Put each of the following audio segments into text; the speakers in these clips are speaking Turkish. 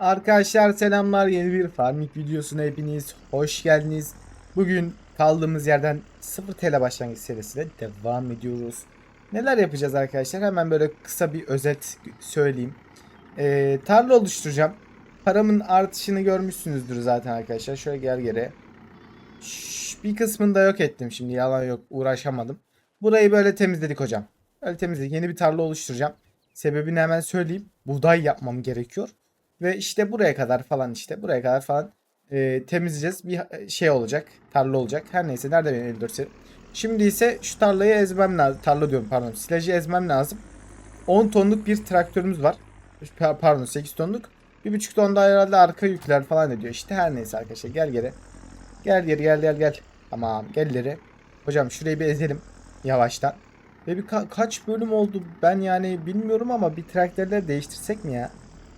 Arkadaşlar selamlar yeni bir farming videosuna hepiniz hoş geldiniz. Bugün kaldığımız yerden 0 TL başlangıç serisine devam ediyoruz. Neler yapacağız arkadaşlar hemen böyle kısa bir özet söyleyeyim. Ee, tarla oluşturacağım. Paramın artışını görmüşsünüzdür zaten arkadaşlar. Şöyle gel geri. Şş, bir kısmını da yok ettim şimdi yalan yok uğraşamadım. Burayı böyle temizledik hocam. Böyle temizledik yeni bir tarla oluşturacağım. Sebebini hemen söyleyeyim. Buğday yapmam gerekiyor. Ve işte buraya kadar falan işte buraya kadar falan e, temizleyeceğiz. Bir e, şey olacak. Tarla olacak. Her neyse nerede benim 54 seri? Şimdi ise şu tarlayı ezmem lazım. Tarla diyorum pardon. Silajı ezmem lazım. 10 tonluk bir traktörümüz var. Pa- Pardon 8 tonluk. 1.5 ton da herhalde arka yükler falan ediyor. İşte her neyse arkadaşlar gel geri. Gel geri gel gel gel. Tamam gel ileri. Hocam şurayı bir ezelim. Yavaştan. Ve bir ka- kaç bölüm oldu ben yani bilmiyorum ama bir traktörler değiştirsek mi ya?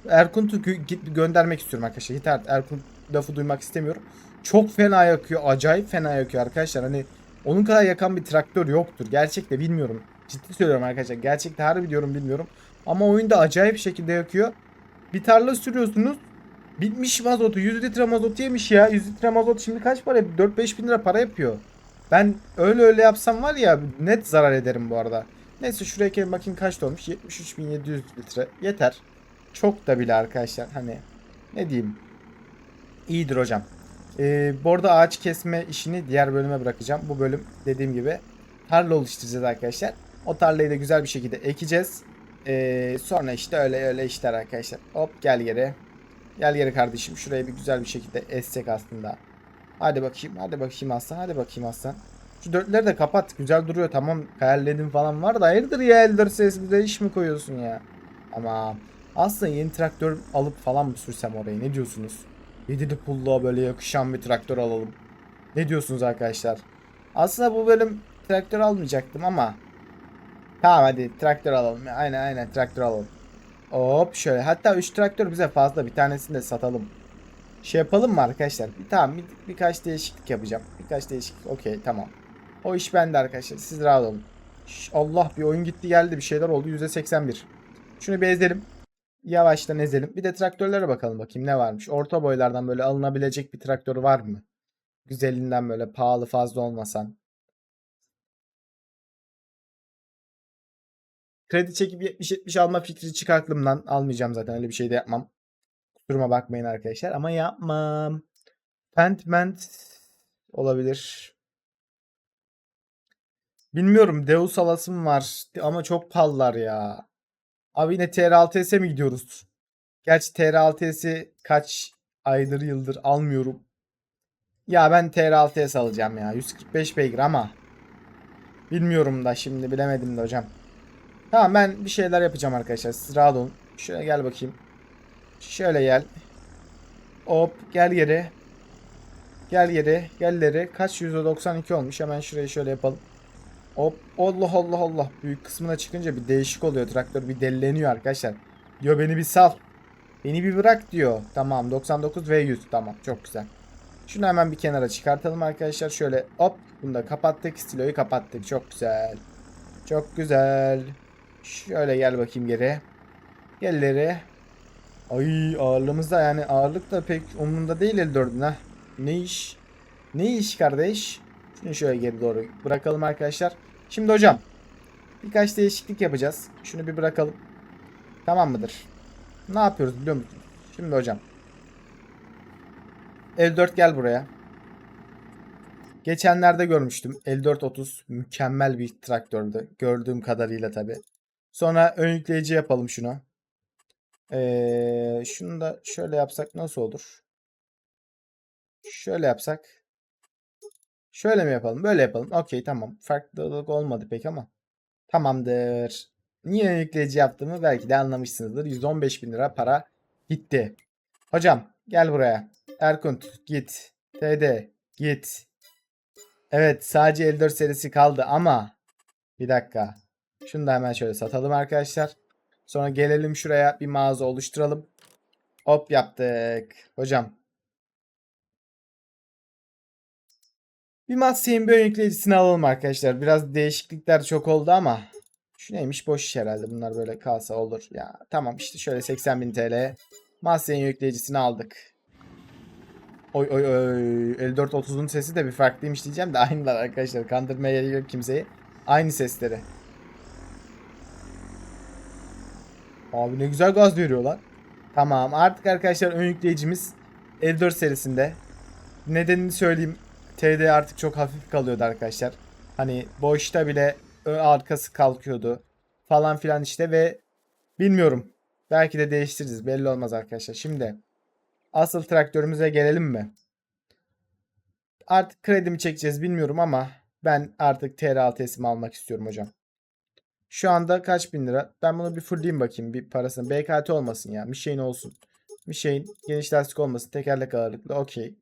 Erkunt'u gö- göndermek istiyorum arkadaşlar. Yeter Erkunt lafı duymak istemiyorum. Çok fena yakıyor. Acayip fena yakıyor arkadaşlar. Hani onun kadar yakan bir traktör yoktur. Gerçekte bilmiyorum. Ciddi söylüyorum arkadaşlar. Gerçekte harbi diyorum bilmiyorum. Ama oyunda acayip şekilde yakıyor. Bir tarla sürüyorsunuz. Bitmiş mazotu. 100 litre mazot yemiş ya. 100 litre mazot şimdi kaç para? 4-5 bin lira para yapıyor. Ben öyle öyle yapsam var ya net zarar ederim bu arada. Neyse şuraya bakayım kaç olmuş. 73.700 litre. Yeter. Çok da bile arkadaşlar. Hani ne diyeyim. İyidir hocam. Ee, bu arada ağaç kesme işini diğer bölüme bırakacağım. Bu bölüm dediğim gibi tarla oluşturacağız arkadaşlar. O tarlayı da güzel bir şekilde ekeceğiz. Ee, sonra işte öyle öyle işler arkadaşlar. Hop gel geri. Gel geri kardeşim. Şurayı bir güzel bir şekilde essek aslında. Hadi bakayım. Hadi bakayım aslan. Hadi bakayım aslan. Şu dörtleri de kapat. Güzel duruyor. Tamam hayalledim falan var da hayırdır ya Elder ses bir de iş mi koyuyorsun ya? Ama aslında yeni traktör alıp falan mı sürsem orayı? Ne diyorsunuz? Yedili pulluğa böyle yakışan bir traktör alalım. Ne diyorsunuz arkadaşlar? Aslında bu bölüm traktör almayacaktım ama Tamam hadi traktör alalım. Aynen aynen traktör alalım. Hop şöyle. Hatta 3 traktör bize fazla. Bir tanesini de satalım. Şey yapalım mı arkadaşlar? Bir, tamam bir, birkaç değişiklik yapacağım. Birkaç değişiklik. Okey tamam. O iş bende arkadaşlar. Siz rahat olun. Şş, Allah bir oyun gitti geldi. Bir şeyler oldu. %81. Şunu bir ezelim. Yavaştan ezelim. Bir de traktörlere bakalım bakayım ne varmış. Orta boylardan böyle alınabilecek bir traktör var mı? Güzelinden böyle pahalı fazla olmasan. Kredi çekip 70-70 alma fikri çık aklımdan. Almayacağım zaten öyle bir şey de yapmam. Kusuruma bakmayın arkadaşlar ama yapmam. Pentment olabilir. Bilmiyorum Deus alasım var ama çok pahalılar ya. Abi yine TR6S'e mi gidiyoruz? Gerçi TR6S'i kaç aydır yıldır almıyorum. Ya ben TR6S alacağım ya. 145 beygir ama. Bilmiyorum da şimdi bilemedim de hocam. Tamam ben bir şeyler yapacağım arkadaşlar. Siz rahat olun. Şöyle gel bakayım. Şöyle gel. Hop gel geri. Gel geri. Gel geri. Kaç %92 olmuş. Hemen şurayı şöyle yapalım. Hop. Allah Allah Allah. Büyük kısmına çıkınca bir değişik oluyor. Traktör bir delleniyor arkadaşlar. Diyor beni bir sal. Beni bir bırak diyor. Tamam 99 ve 100. Tamam çok güzel. Şunu hemen bir kenara çıkartalım arkadaşlar. Şöyle hop. Bunu da kapattık. Stiloyu kapattık. Çok güzel. Çok güzel. Şöyle gel bakayım geri. Gel ileri. Ay ağırlığımız da yani ağırlık da pek umurumda değil 54'ün ha. Ne iş? Ne iş kardeş? Şunu şöyle geri doğru bırakalım arkadaşlar. Şimdi hocam birkaç değişiklik yapacağız. Şunu bir bırakalım. Tamam mıdır? Ne yapıyoruz biliyor musunuz? Şimdi hocam. 54 gel buraya. Geçenlerde görmüştüm. 5430 mükemmel bir traktördü. Gördüğüm kadarıyla tabi. Sonra ön yükleyici yapalım şunu. Ee, şunu da şöyle yapsak nasıl olur? Şöyle yapsak. Şöyle mi yapalım? Böyle yapalım. Okey tamam. Farklılık olmadı pek ama. Tamamdır. Niye yükleyici yaptığımı belki de anlamışsınızdır. 115 bin lira para gitti. Hocam gel buraya. Erkunt git. TD git. Evet sadece 54 serisi kaldı ama bir dakika. Şunu da hemen şöyle satalım arkadaşlar. Sonra gelelim şuraya bir mağaza oluşturalım. Hop yaptık. Hocam. Bir Massey'in bir ön yükleyicisini alalım arkadaşlar. Biraz değişiklikler çok oldu ama. Şu neymiş boş iş herhalde. Bunlar böyle kalsa olur. Ya tamam işte şöyle 80.000 TL. Masya yükleyicisini aldık. Oy oy oy. 5430'un sesi de bir farklıymış diyeceğim de aynılar arkadaşlar. Kandırmaya yok kimseyi. Aynı sesleri. Abi ne güzel gaz veriyor lan. Tamam artık arkadaşlar ön yükleyicimiz 54 serisinde. Nedenini söyleyeyim. TD artık çok hafif kalıyordu arkadaşlar. Hani boşta bile ön arkası kalkıyordu. Falan filan işte ve bilmiyorum. Belki de değiştiririz. Belli olmaz arkadaşlar. Şimdi asıl traktörümüze gelelim mi? Artık kredimi çekeceğiz bilmiyorum ama ben artık TR6S'imi almak istiyorum hocam. Şu anda kaç bin lira? Ben bunu bir fırlayayım bakayım bir parasını. BKT olmasın ya. Bir şeyin olsun. Bir şeyin geniş lastik olmasın. Tekerlek ağırlıklı. Okey.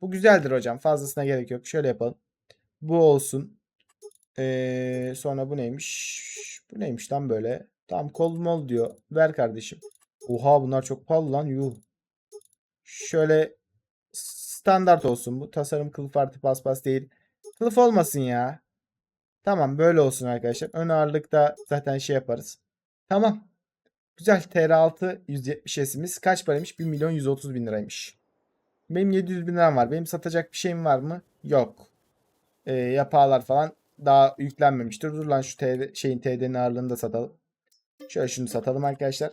Bu güzeldir hocam. Fazlasına gerek yok. Şöyle yapalım. Bu olsun. Ee, sonra bu neymiş? Bu neymiş lan böyle? Tam kol mol diyor. Ver kardeşim. Oha bunlar çok pahalı lan. Yuh. Şöyle standart olsun bu. Tasarım kılıf artı paspas değil. Kılıf olmasın ya. Tamam böyle olsun arkadaşlar. Ön ağırlıkta zaten şey yaparız. Tamam. Güzel. TR6 170S'imiz kaç paraymış? 1 milyon 130 bin liraymış. Benim 700 bin liram var. Benim satacak bir şeyim var mı? Yok. Ee, yapalar falan daha yüklenmemiştir. Dur lan şu TD, şeyin TD'nin ağırlığını da satalım. Şöyle şunu satalım arkadaşlar.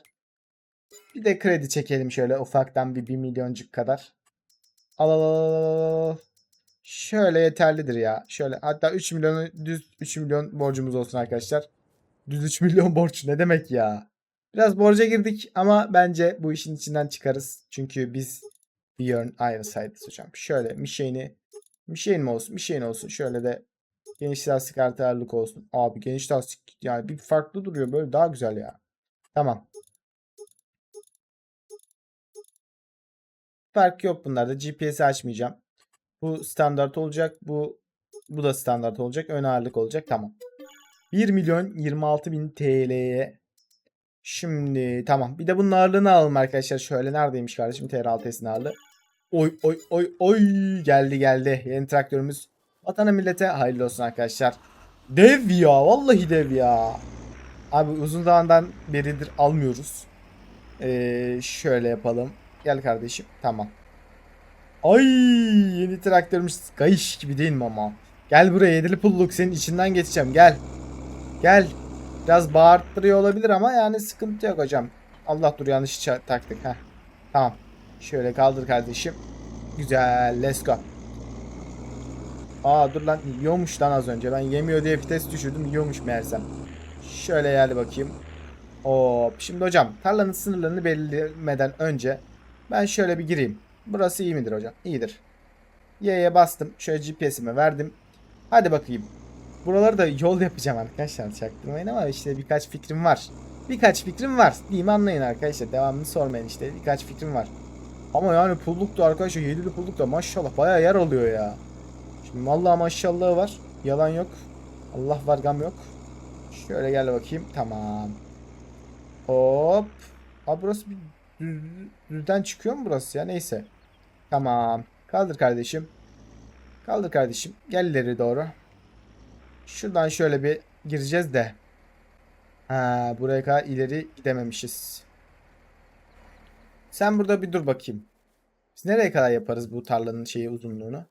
Bir de kredi çekelim şöyle ufaktan bir 1 milyoncuk kadar. Al, al, al. Şöyle yeterlidir ya. Şöyle hatta 3 milyon düz 3 milyon borcumuz olsun arkadaşlar. Düz 3 milyon borç ne demek ya? Biraz borca girdik ama bence bu işin içinden çıkarız. Çünkü biz ayrı saydık hocam. Şöyle Mişe'ni Mişe'in mi olsun? Mişe'in olsun. Şöyle de geniş lastik artı ağırlık olsun. Abi geniş lastik yani bir farklı duruyor böyle daha güzel ya. Tamam. Fark yok bunlarda. GPS'i açmayacağım. Bu standart olacak. Bu bu da standart olacak. Ön ağırlık olacak. Tamam. 1 milyon 26 bin TL'ye Şimdi tamam. Bir de bunun ağırlığını alalım arkadaşlar. Şöyle neredeymiş kardeşim TR6S'in ağırlığı. Oy oy oy oy geldi geldi. Yeni traktörümüz vatana millete hayırlı olsun arkadaşlar. Dev ya vallahi dev ya. Abi uzun zamandan beridir almıyoruz. Ee, şöyle yapalım. Gel kardeşim. Tamam. Ay yeni traktörümüz kayış gibi değil mi ama? Gel buraya yedili pulluk senin içinden geçeceğim gel. Gel. Biraz bağırttırıyor olabilir ama yani sıkıntı yok hocam. Allah dur yanlış taktık. Heh. Tamam. Şöyle kaldır kardeşim. Güzel. Let's go. Aa dur lan yiyormuş lan az önce. Ben yemiyor diye vites düşürdüm. Yiyormuş meğersem. Şöyle geldi bakayım. Hop. Şimdi hocam tarlanın sınırlarını belirlemeden önce ben şöyle bir gireyim. Burası iyi midir hocam? İyidir. Y'ye bastım. Şöyle GPS'ime verdim. Hadi bakayım. Buraları da yol yapacağım arkadaşlar. Çaktırmayın ama işte birkaç fikrim var. Birkaç fikrim var. Diyeyim anlayın arkadaşlar. Devamını sormayın işte. Birkaç fikrim var. Ama yani pulluk da arkadaşlar 7'li pulluk da maşallah bayağı yer alıyor ya. Şimdi vallahi maşallahı var. Yalan yok. Allah var gam yok. Şöyle gel bakayım. Tamam. Hop. Aa burası bir düz, düzden çıkıyor mu burası ya? Neyse. Tamam. Kaldır kardeşim. Kaldır kardeşim. Gel ileri doğru. Şuradan şöyle bir gireceğiz de. Ha, buraya kadar ileri gidememişiz. Sen burada bir dur bakayım. Biz nereye kadar yaparız bu tarlanın şeyi uzunluğunu?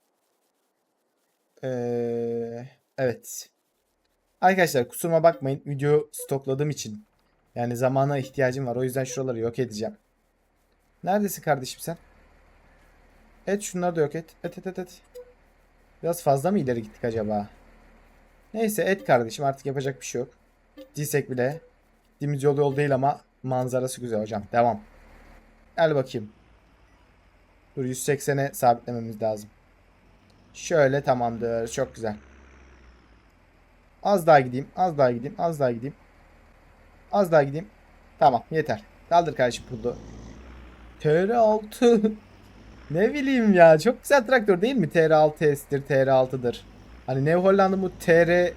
Ee, evet. Arkadaşlar kusuruma bakmayın. Video stokladığım için. Yani zamana ihtiyacım var. O yüzden şuraları yok edeceğim. Neredesin kardeşim sen? Et şunları da yok et. Et et et et. Biraz fazla mı ileri gittik acaba? Neyse et kardeşim artık yapacak bir şey yok. Gittiysek bile. Gittiğimiz yol yol değil ama manzarası güzel hocam. Devam. Gel bakayım. Dur 180'e sabitlememiz lazım. Şöyle tamamdır. Çok güzel. Az daha gideyim. Az daha gideyim. Az daha gideyim. Az daha gideyim. Tamam yeter. Kaldır kardeşim puldu. TR6. ne bileyim ya. Çok güzel traktör değil mi? TR6S'tir, TR6'dır. Hani New Holland'ın bu TR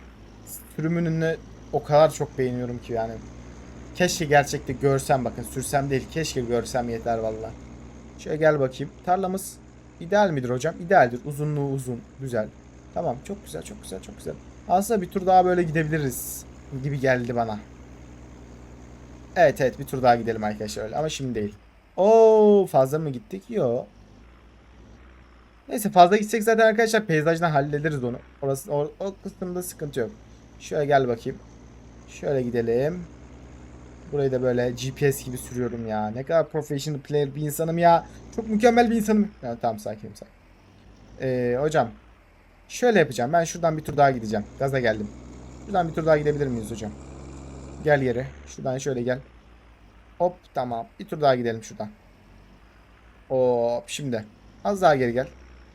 sürümünü o kadar çok beğeniyorum ki yani. Keşke gerçekte görsem bakın. Sürsem değil. Keşke görsem yeter valla. Şöyle gel bakayım. Tarlamız ideal midir hocam? İdealdir. Uzunluğu uzun. Güzel. Tamam. Çok güzel. Çok güzel. Çok güzel. Aslında bir tur daha böyle gidebiliriz. Gibi geldi bana. Evet evet bir tur daha gidelim arkadaşlar öyle. Ama şimdi değil. Oo fazla mı gittik? Yo. Neyse fazla gitsek zaten arkadaşlar peyzajdan hallederiz onu. Orası o, o kısımda sıkıntı yok. Şöyle gel bakayım. Şöyle gidelim. Burayı da böyle GPS gibi sürüyorum ya. Ne kadar professional player bir insanım ya. Çok mükemmel bir insanım. Ya, tamam sakinim sakin. Ee, hocam. Şöyle yapacağım. Ben şuradan bir tur daha gideceğim. Gaza geldim. Şuradan bir tur daha gidebilir miyiz hocam? Gel yere. Şuradan şöyle gel. Hop tamam. Bir tur daha gidelim şuradan. Hop şimdi. Az daha geri gel.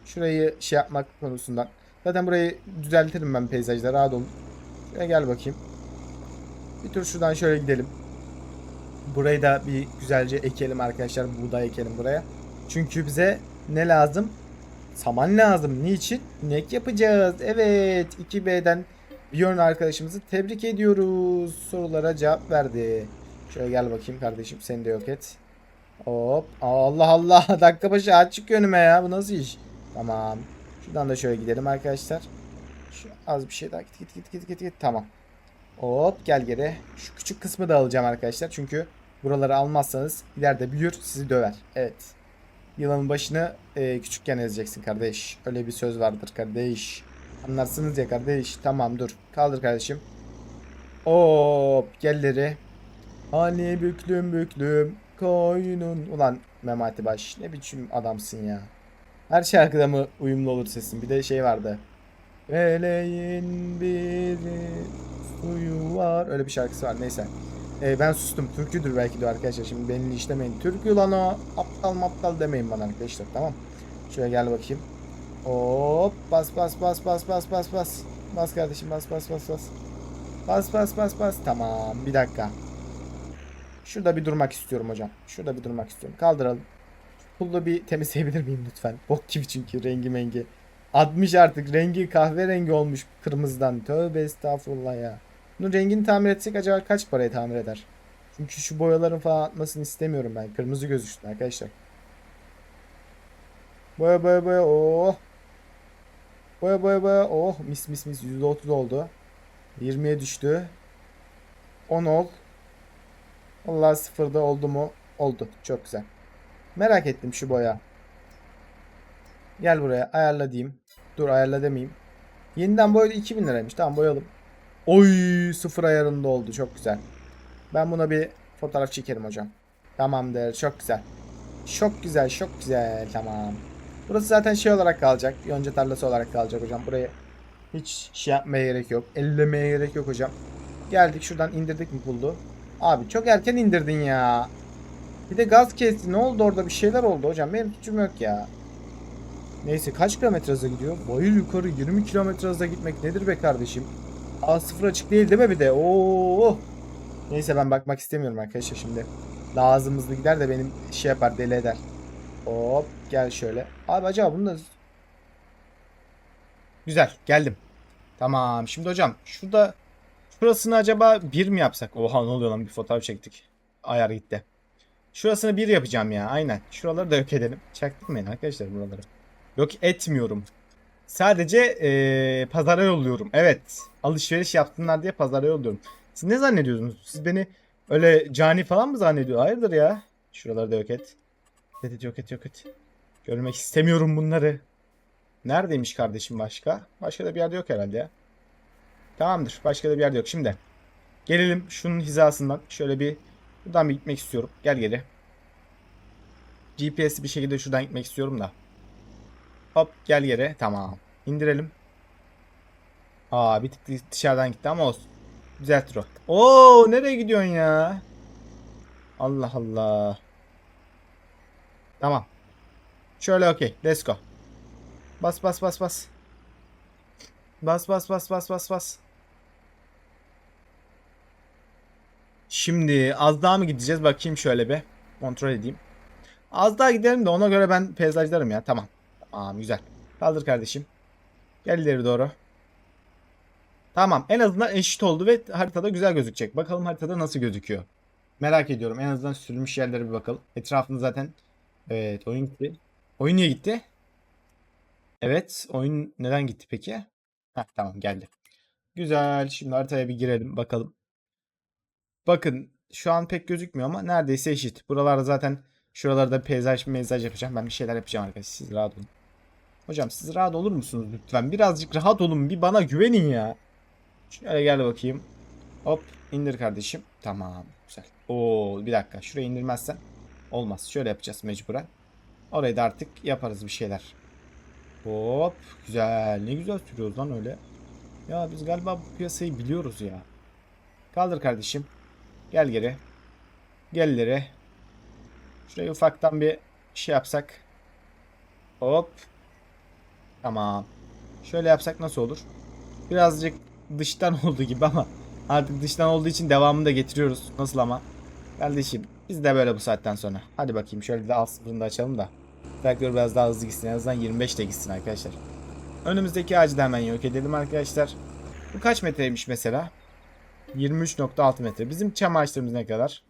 Şurayı şey yapmak konusundan. Zaten burayı düzeltirim ben peyzajda rahat olun. Şuraya gel bakayım. Bir tur şuradan şöyle gidelim. Burayı da bir güzelce ekelim arkadaşlar. Buğday ekelim buraya. Çünkü bize ne lazım? Saman lazım. Niçin? İnek yapacağız. Evet. 2B'den Björn arkadaşımızı tebrik ediyoruz. Sorulara cevap verdi. Şöyle gel bakayım kardeşim. Seni de yok et. Hop. Allah Allah. Dakika başı aç çıkıyor önüme ya. Bu nasıl iş? Tamam. Şuradan da şöyle gidelim arkadaşlar. Şu az bir şey daha git git git git git git. Tamam. Hop gel geri. Şu küçük kısmı da alacağım arkadaşlar. Çünkü buraları almazsanız ileride büyür sizi döver. Evet. Yılanın başını e, küçükken ezeceksin kardeş. Öyle bir söz vardır kardeş. Anlarsınız ya kardeş. Tamam dur. Kaldır kardeşim. Hop gelleri. Hani büklüm büklüm koyunun. Ulan Memati Baş ne biçim adamsın ya. Her şarkıda mı uyumlu olur sesin? Bir de şey vardı. Meleğin bir suyu var. Öyle bir şarkısı var. Neyse. Ee, ben sustum. Türküdür belki de arkadaşlar. Şimdi beni işlemeyin. Türkü lan o. Aptal maptal demeyin bana arkadaşlar. Tamam. Şöyle gel bakayım. Hop. Bas bas bas bas bas bas bas. Bas kardeşim bas bas bas bas. Bas bas bas bas. Tamam. Bir dakika. Şurada bir durmak istiyorum hocam. Şurada bir durmak istiyorum. Kaldıralım. Pullu bir temizleyebilir miyim lütfen? Bok gibi çünkü rengi mengi. Atmış artık. Rengi kahverengi olmuş kırmızıdan. Tövbe estağfurullah ya. Bunun rengini tamir etsek acaba kaç paraya tamir eder? Çünkü şu boyaların falan atmasını istemiyorum ben. Kırmızı gözüksün arkadaşlar. Boya boya boya. Oh. Boya boya boya. Oh mis mis mis. %30 oldu. 20'ye düştü. 10 ol. Allah sıfırda oldu mu? Oldu. Çok güzel. Merak ettim şu boya. Gel buraya ayarla diyeyim. Dur ayarla demeyeyim. Yeniden boyadı 2000 liraymış. Tamam boyalım. Oy sıfır ayarında oldu. Çok güzel. Ben buna bir fotoğraf çekerim hocam. Tamamdır. Çok güzel. Çok güzel. Çok güzel. Tamam. Burası zaten şey olarak kalacak. Yonca tarlası olarak kalacak hocam. Buraya hiç şey yapmaya gerek yok. Ellemeye gerek yok hocam. Geldik şuradan indirdik mi puldu? Abi çok erken indirdin ya. Bir de gaz kesti. Ne oldu orada? Bir şeyler oldu hocam. Benim suçum yok ya. Neyse kaç kilometre hızla gidiyor? Bayır yukarı 20 kilometre hızla gitmek nedir be kardeşim? Aa sıfır açık değil değil mi bir de? Oo. Neyse ben bakmak istemiyorum arkadaşlar şimdi. Daha hızlı gider de benim şey yapar deli eder. Hop gel şöyle. Abi acaba bunu da... Güzel geldim. Tamam şimdi hocam şurada şurasını acaba bir mi yapsak? Oha ne oluyor lan bir fotoğraf çektik. Ayar gitti. Şurasını bir yapacağım ya aynen. Şuraları da yok edelim. Çaktırmayın arkadaşlar buraları. Yok etmiyorum. Sadece eee, pazara yolluyorum. Evet. Alışveriş yapsınlar diye pazara yolluyorum. Siz ne zannediyorsunuz? Siz beni öyle cani falan mı zannediyor? Hayırdır ya? Şuraları da yok et. Yok et yok et yok et. Görmek istemiyorum bunları. Neredeymiş kardeşim başka? Başka da bir yerde yok herhalde ya. Tamamdır. Başka da bir yerde yok. Şimdi gelelim şunun hizasından. Şöyle bir buradan bir gitmek istiyorum. Gel geri. GPS'i bir şekilde şuradan gitmek istiyorum da. Hop gel yere. Tamam. İndirelim. Aa bir tık dışarıdan gitti ama olsun. Düzeltir o. Oo nereye gidiyorsun ya? Allah Allah. Tamam. Şöyle okey. Let's go. Bas bas bas bas. Bas bas bas bas bas bas. Şimdi az daha mı gideceğiz? Bakayım şöyle bir. Kontrol edeyim. Az daha gidelim de ona göre ben peyzajlarım ya. Tamam. Tamam güzel. Kaldır kardeşim. Gel ileri doğru. Tamam en azından eşit oldu ve haritada güzel gözükecek. Bakalım haritada nasıl gözüküyor. Merak ediyorum. En azından sürülmüş yerlere bir bakalım. Etrafında zaten evet oyun gitti. Oyun niye gitti? Evet oyun neden gitti peki? Heh, tamam geldi. Güzel. Şimdi haritaya bir girelim bakalım. Bakın şu an pek gözükmüyor ama neredeyse eşit. Buralarda zaten Şuralarda peyzaj meyzaj yapacağım. Ben bir şeyler yapacağım arkadaşlar. Siz rahat olun. Hocam siz rahat olur musunuz lütfen? Birazcık rahat olun. Bir bana güvenin ya. Şöyle gel bakayım. Hop indir kardeşim. Tamam güzel. Oo bir dakika. Şurayı indirmezsen olmaz. Şöyle yapacağız mecburen. Orayı da artık yaparız bir şeyler. Hop güzel. Ne güzel sürüyoruz lan öyle. Ya biz galiba bu piyasayı biliyoruz ya. Kaldır kardeşim. Gel geri. Gel ileri. Şurayı ufaktan bir şey yapsak. Hop. Tamam. Şöyle yapsak nasıl olur? Birazcık dıştan oldu gibi ama artık dıştan olduğu için devamını da getiriyoruz. Nasıl ama? Kardeşim biz de böyle bu saatten sonra. Hadi bakayım şöyle de alt sıfırını da açalım da. Traktör biraz daha hızlı gitsin. En azından 25 de gitsin arkadaşlar. Önümüzdeki ağacı da hemen yok edelim arkadaşlar. Bu kaç metreymiş mesela? 23.6 metre. Bizim çam ağaçlarımız ne kadar?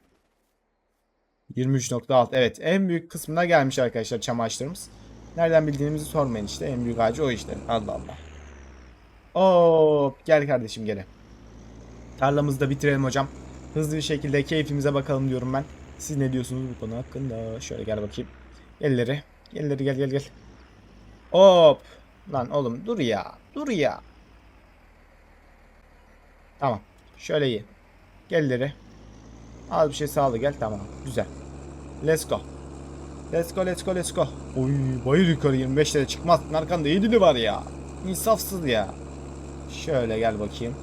23.6 evet en büyük kısmına gelmiş arkadaşlar çam ağaçlarımız. Nereden bildiğimizi sormayın işte en büyük ağacı o işte. Allah Allah. Hop gel kardeşim geri. Tarlamızı da bitirelim hocam. Hızlı bir şekilde keyfimize bakalım diyorum ben. Siz ne diyorsunuz bu konu hakkında? Şöyle gel bakayım. Elleri. Elleri gel gel gel. Hop. Lan oğlum dur ya. Dur ya. Tamam. Şöyle iyi. Gel ileri. Al bir şey sağlı gel. Tamam. Güzel. Let's go. Let's go let's go let's go. Oy bayır yukarı 25 lira çıkmaz. Arkanda 7'li var ya. İnsafsız ya. Şöyle gel bakayım.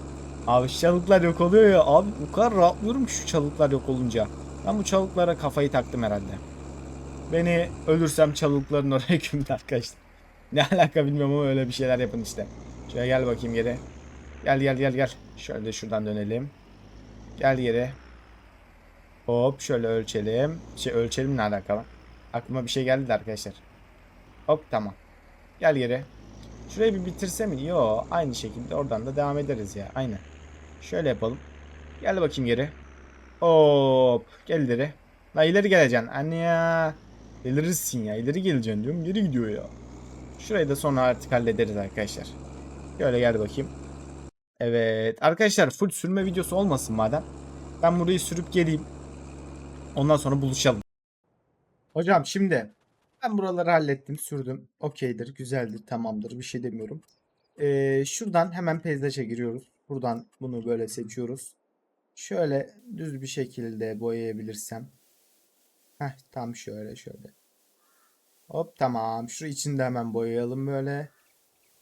Abi çalıklar yok oluyor ya. Abi bu kadar rahatlıyorum ki şu çalıklar yok olunca. Ben bu çalıklara kafayı taktım herhalde. Beni ölürsem çalıkların oraya gömün arkadaşlar. Ne alaka bilmiyorum ama öyle bir şeyler yapın işte. Şöyle gel bakayım geri. Gel gel gel gel. Şöyle şuradan dönelim. Gel geri. Hop şöyle ölçelim. Şey ölçelim ne alakalı? Aklıma bir şey geldi de arkadaşlar. Hop tamam. Gel geri. Şurayı bir bitirse mi? Yo aynı şekilde oradan da devam ederiz ya. Aynen. Şöyle yapalım. Gel bakayım geri. Hop. Gel ileri. La ileri geleceksin. Anne ya. Delirirsin ya. İleri geleceksin diyorum. Geri gidiyor ya. Şurayı da sonra artık hallederiz arkadaşlar. Şöyle gel bakayım. Evet. Arkadaşlar full sürme videosu olmasın madem. Ben burayı sürüp geleyim. Ondan sonra buluşalım. Hocam şimdi ben buraları hallettim, sürdüm. Okeydir, güzeldir, tamamdır. Bir şey demiyorum. Ee, şuradan hemen peyzaja giriyoruz. Buradan bunu böyle seçiyoruz. Şöyle düz bir şekilde boyayabilirsem. Heh, tam şöyle şöyle. Hop tamam. Şu içinde hemen boyayalım böyle.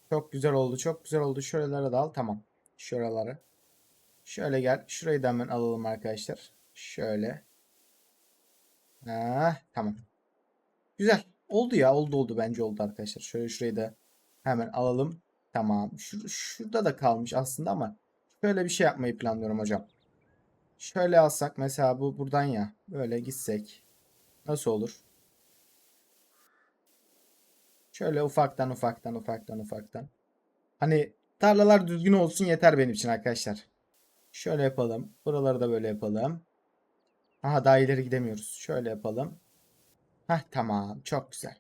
Çok güzel oldu. Çok güzel oldu. Şuralara da al. Tamam. Şuraları. Şöyle gel. Şurayı da hemen alalım arkadaşlar. Şöyle. Ha, tamam. Güzel. Oldu ya. Oldu oldu. Bence oldu arkadaşlar. Şöyle şurayı da hemen alalım. Tamam. Şur şurada da kalmış aslında ama şöyle bir şey yapmayı planlıyorum hocam. Şöyle alsak mesela bu buradan ya. Böyle gitsek. Nasıl olur? Şöyle ufaktan ufaktan ufaktan ufaktan. Hani tarlalar düzgün olsun yeter benim için arkadaşlar. Şöyle yapalım. Buraları da böyle yapalım. Aha daha ileri gidemiyoruz. Şöyle yapalım. Heh tamam. Çok güzel.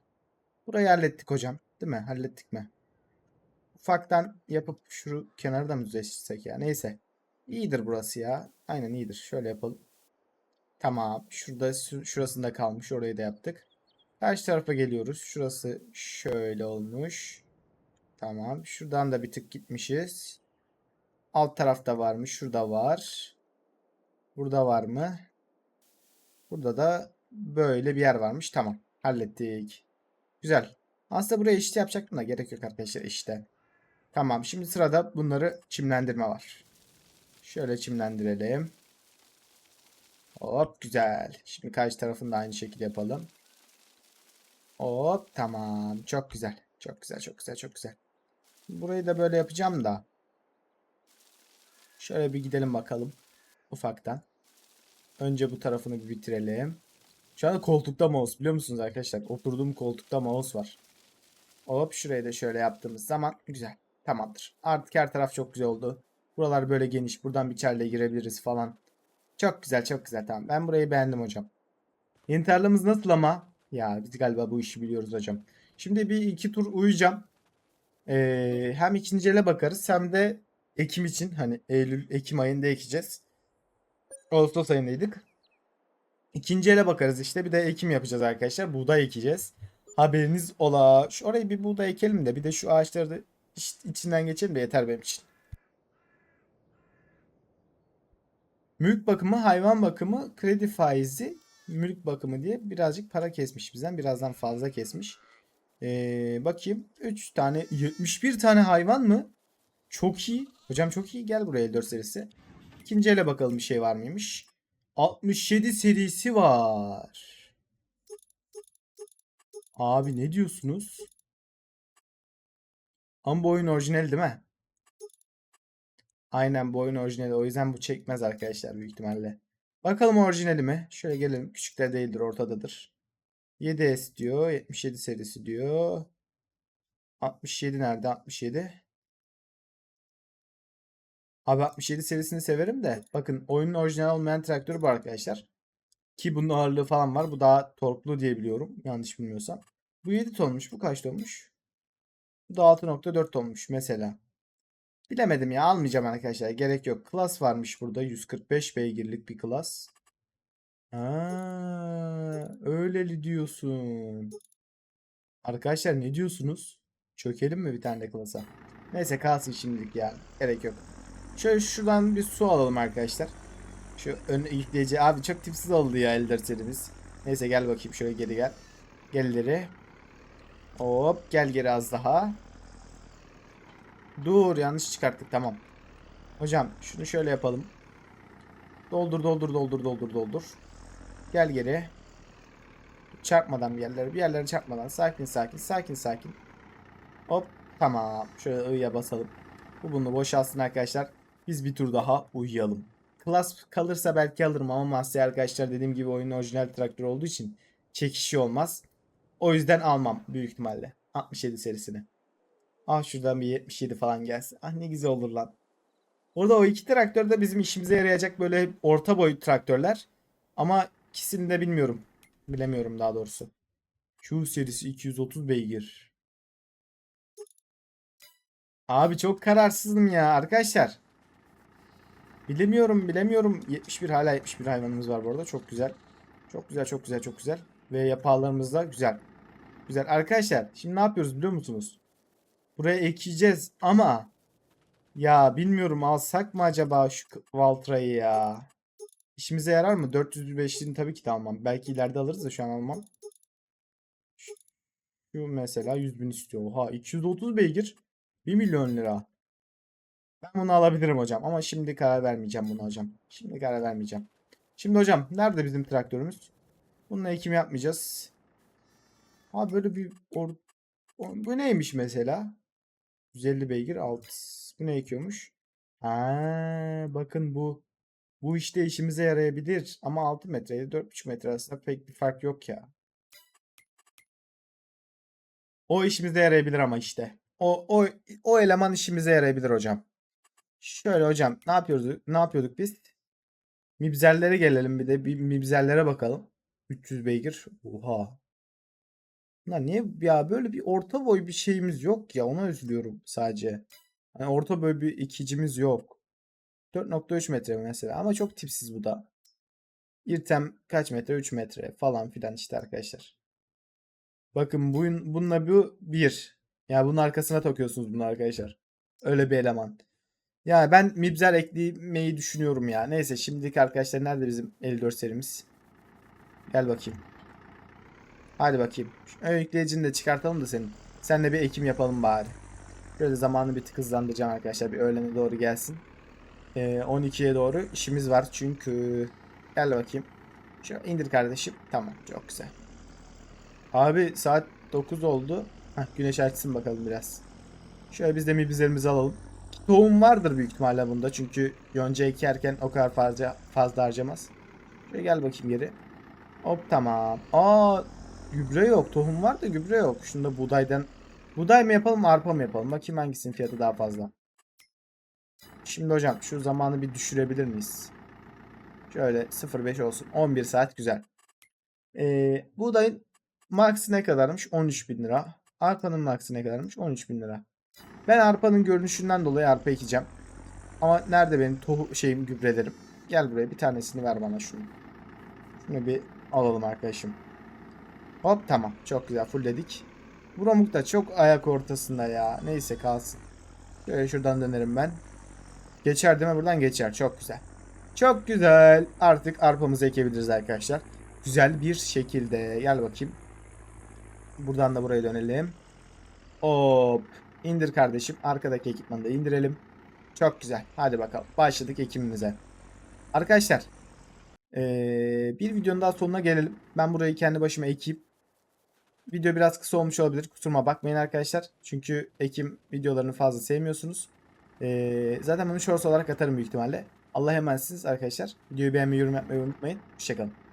Burayı hallettik hocam. Değil mi? Hallettik mi? Ufaktan yapıp şu kenarı da mı ya? Neyse. İyidir burası ya. Aynen iyidir. Şöyle yapalım. Tamam. Şurada şurasında kalmış. Orayı da yaptık. Karşı tarafa geliyoruz. Şurası şöyle olmuş. Tamam. Şuradan da bir tık gitmişiz. Alt tarafta varmış. Şurada var. Burada var mı? Burada da böyle bir yer varmış. Tamam. Hallettik. Güzel. Aslında buraya eşit yapacaktım da gerek yok arkadaşlar işte. Tamam. Şimdi sırada bunları çimlendirme var. Şöyle çimlendirelim. Hop güzel. Şimdi karşı tarafını da aynı şekilde yapalım. Hop tamam. Çok güzel. Çok güzel çok güzel çok güzel. Burayı da böyle yapacağım da. Şöyle bir gidelim bakalım. Ufaktan. Önce bu tarafını bir bitirelim. Şu anda koltukta mouse biliyor musunuz arkadaşlar? Oturduğum koltukta mouse var. Hop şurayı da şöyle yaptığımız zaman güzel. Tamamdır. Artık her taraf çok güzel oldu. Buralar böyle geniş. Buradan bir çelle girebiliriz falan. Çok güzel çok güzel tamam. Ben burayı beğendim hocam. Yeni nasıl ama? Ya biz galiba bu işi biliyoruz hocam. Şimdi bir iki tur uyuyacağım. Ee, hem ikinci ele bakarız hem de Ekim için hani Eylül Ekim ayında ekeceğiz. Ağustos ayındaydık. İkinci ele bakarız işte. Bir de ekim yapacağız arkadaşlar. Buğday ekeceğiz. Haberiniz ola. Şu orayı bir buğday ekelim de bir de şu ağaçları da iç- içinden geçelim de yeter benim için. Mülk bakımı, hayvan bakımı, kredi faizi, mülk bakımı diye birazcık para kesmiş bizden. Birazdan fazla kesmiş. Ee, bakayım. 3 tane, 71 tane hayvan mı? Çok iyi. Hocam çok iyi. Gel buraya 54 serisi. İkinci ele bakalım bir şey var mıymış. 67 serisi var. Abi ne diyorsunuz? Ama bu oyun orijinal değil mi? Aynen bu oyun orijinali. O yüzden bu çekmez arkadaşlar büyük ihtimalle. Bakalım orijinali mi? Şöyle gelelim. Küçükler değildir ortadadır. 7S diyor. 77 serisi diyor. 67 nerede? 67. Abi 67 serisini severim de. Bakın oyunun orijinal olmayan traktörü bu arkadaşlar. Ki bunun ağırlığı falan var. Bu daha torklu diye biliyorum. Yanlış bilmiyorsam. Bu 7 tonmuş. Bu kaç tonmuş? Bu da 6.4 tonmuş mesela. Bilemedim ya almayacağım arkadaşlar. Gerek yok. Klas varmış burada. 145 beygirlik bir klas. Ha, öyleli diyorsun. Arkadaşlar ne diyorsunuz? Çökelim mi bir tane klasa? Neyse kalsın şimdilik ya. Gerek yok. Şöyle şuradan bir su alalım arkadaşlar. Şu ön yükleyici. Abi çok tipsiz oldu ya Elder serimiz. Neyse gel bakayım şöyle geri gel. Gel ileri. Hop gel geri az daha. Dur yanlış çıkarttık tamam. Hocam şunu şöyle yapalım. Doldur doldur doldur doldur doldur. Gel geri. Çarpmadan bir yerlere bir yerlere çarpmadan sakin sakin sakin sakin. Hop tamam. Şöyle I'ya basalım. Bu bunu boşalsın arkadaşlar. Biz bir tur daha uyuyalım. Klas kalırsa belki alırım ama Master arkadaşlar dediğim gibi oyunun orijinal traktör olduğu için çekişi olmaz. O yüzden almam büyük ihtimalle. 67 serisini. Ah şuradan bir 77 falan gelsin. Ah ne güzel olur lan. Orada o iki traktör de bizim işimize yarayacak böyle orta boy traktörler. Ama ikisini de bilmiyorum. Bilemiyorum daha doğrusu. Q serisi 230 beygir. Abi çok kararsızım ya arkadaşlar. Bilemiyorum bilemiyorum. 71 hala 71 hayvanımız var bu arada. Çok güzel. Çok güzel çok güzel çok güzel. Ve yapağlarımız da güzel. Güzel. Arkadaşlar şimdi ne yapıyoruz biliyor musunuz? Buraya ekeceğiz ama ya bilmiyorum alsak mı acaba şu Valtra'yı ya? İşimize yarar mı? 405'liğini tabii ki de almam. Belki ileride alırız da şu an almam. Şu mesela 100 bin istiyor. Oha 230 beygir. 1 milyon lira. Ben bunu alabilirim hocam ama şimdi karar vermeyeceğim bunu hocam. Şimdi karar vermeyeceğim. Şimdi hocam nerede bizim traktörümüz? Bununla ekim yapmayacağız. Ha böyle bir or bu neymiş mesela? 150 beygir alt. Bu ne ekiyormuş? Ha, bakın bu bu işte işimize yarayabilir ama 6 metre ile 4,5 metre arasında pek bir fark yok ya. O işimize yarayabilir ama işte. O o o eleman işimize yarayabilir hocam. Şöyle hocam ne yapıyoruz? Ne yapıyorduk biz? Mibzerlere gelelim bir de bir mibzerlere bakalım. 300 beygir. Oha. Lan niye ya böyle bir orta boy bir şeyimiz yok ya ona üzülüyorum sadece. Hani orta boy bir ikicimiz yok. 4.3 metre mesela ama çok tipsiz bu da. İrtem kaç metre? 3 metre falan filan işte arkadaşlar. Bakın bunun, bununla bu bir. Ya bunun arkasına takıyorsunuz bunu arkadaşlar. Öyle bir eleman. Ya ben Mibzer eklemeyi düşünüyorum ya. Neyse şimdilik arkadaşlar nerede bizim 54 serimiz? Gel bakayım. Hadi bakayım. Şu yükleyicini de çıkartalım da senin. Senle bir ekim yapalım bari. Böyle zamanı bir tık hızlandıracağım arkadaşlar. Bir öğlene doğru gelsin. Ee, 12'ye doğru işimiz var çünkü. Gel bakayım. Şu indir kardeşim. Tamam çok güzel. Abi saat 9 oldu. Heh, güneş açsın bakalım biraz. Şöyle biz de mibizlerimizi alalım. Tohum vardır büyük ihtimalle bunda çünkü yonca ekerken o kadar fazla fazla harcamaz. Şöyle gel bakayım geri. Hop tamam. Aa gübre yok. Tohum var da gübre yok. Şunda buğdaydan. Buğday mı yapalım arpa mı yapalım? Bakayım hangisinin fiyatı daha fazla. Şimdi hocam şu zamanı bir düşürebilir miyiz? Şöyle 0.5 olsun. 11 saat güzel. Ee, buğdayın max ne kadarmış? 13 bin lira. Arpanın max ne kadarmış? 13 bin lira. Ben arpanın görünüşünden dolayı arpa ekeceğim. Ama nerede benim tohu şeyim gübrelerim? Gel buraya bir tanesini ver bana şunu. Şunu bir alalım arkadaşım. Hop tamam. Çok güzel fullledik. Bu Romuk da çok ayak ortasında ya. Neyse kalsın. Şöyle şuradan dönerim ben. Geçer değil mi? Buradan geçer. Çok güzel. Çok güzel. Artık arpamızı ekebiliriz arkadaşlar. Güzel bir şekilde. Gel bakayım. Buradan da buraya dönelim. Hop. İndir kardeşim. Arkadaki ekipmanı da indirelim. Çok güzel. Hadi bakalım. Başladık ekimimize. Arkadaşlar. eee, bir videonun daha sonuna gelelim. Ben burayı kendi başıma ekeyim. Video biraz kısa olmuş olabilir. Kusuruma bakmayın arkadaşlar. Çünkü ekim videolarını fazla sevmiyorsunuz. Eee, zaten bunu shorts olarak atarım büyük ihtimalle. Allah'a emanetsiniz arkadaşlar. Videoyu beğenmeyi, yorum yapmayı unutmayın. Hoşçakalın.